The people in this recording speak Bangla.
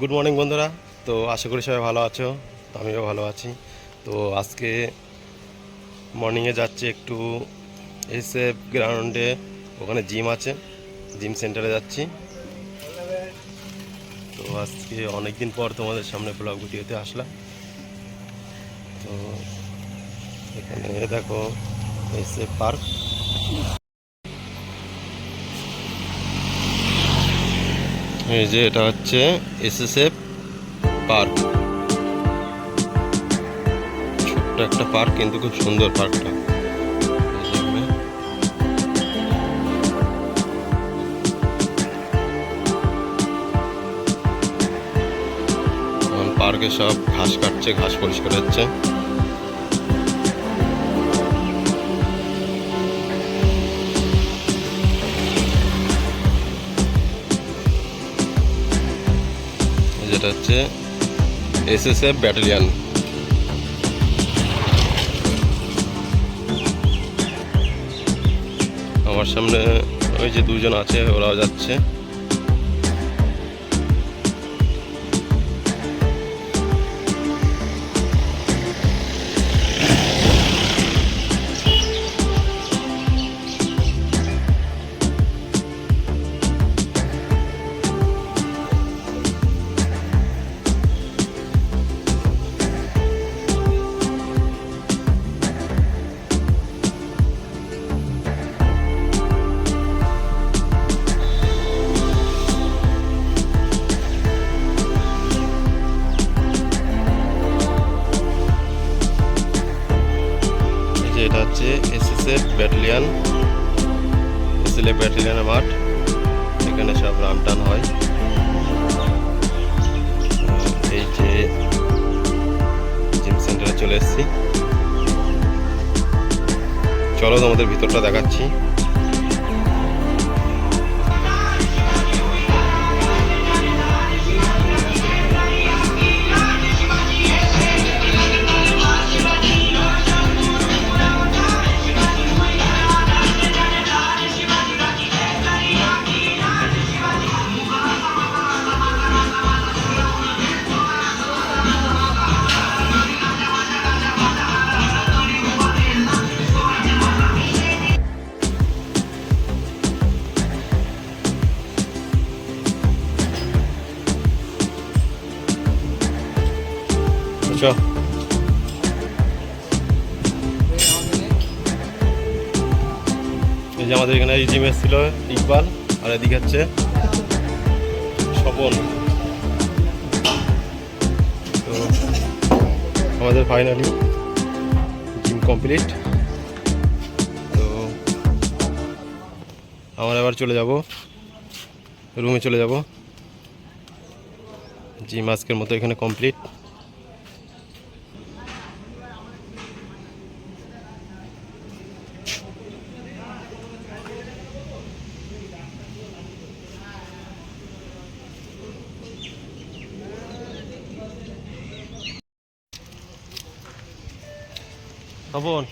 গুড মর্নিং বন্ধুরা। তো আশা করি সবাই ভালো আছো, তো আমিও ভালো আছি। তো আজকে মর্নিংয়ে যাচ্ছি একটু এসে গ্রাউন্ডে ওখানে জিম আছে জিম সেন্টারে যাচ্ছি। তো আজকে অনেক দিন পর তোমাদের সামনে ব্লগ ভিডিওতে আসলাম। তো এখানে দেখো এসে পার্ক এই যে এটা হচ্ছে এসএসএফ পার্ক। ছোট্ট একটা পার্ক, কিন্তু খুব সুন্দর পার্কটা। পার্কে সব ঘাস কাটছে, ঘাস পরিষ্কার হচ্ছে। যেটা হচ্ছে এসএসএফ ব্যাটালিয়ান। আমার সামনে ওই যে দুজন আছে ওরাও যাচ্ছে। হচ্ছে এসএসএফ ব্যাটালিয়ান এসএলএ ব্যাটালিয়ানের মাঠ। এখানে সব রান টান হয়। এই যে জিম সেন্টারে চলে এসেছি। চলো তোমাদের ভিতরটা দেখাচ্ছি। চল এই যে আমাদের এখানে এই জিম এসেছিল ইকবাল, আর এদিকে হচ্ছে স্বপন। তো আমাদের ফাইনালি জিম কমপ্লিট তো আমরা এবার চলে যাব। রুমে চলে যাব। জিম আজকের মতো এখানে কমপ্লিট তপন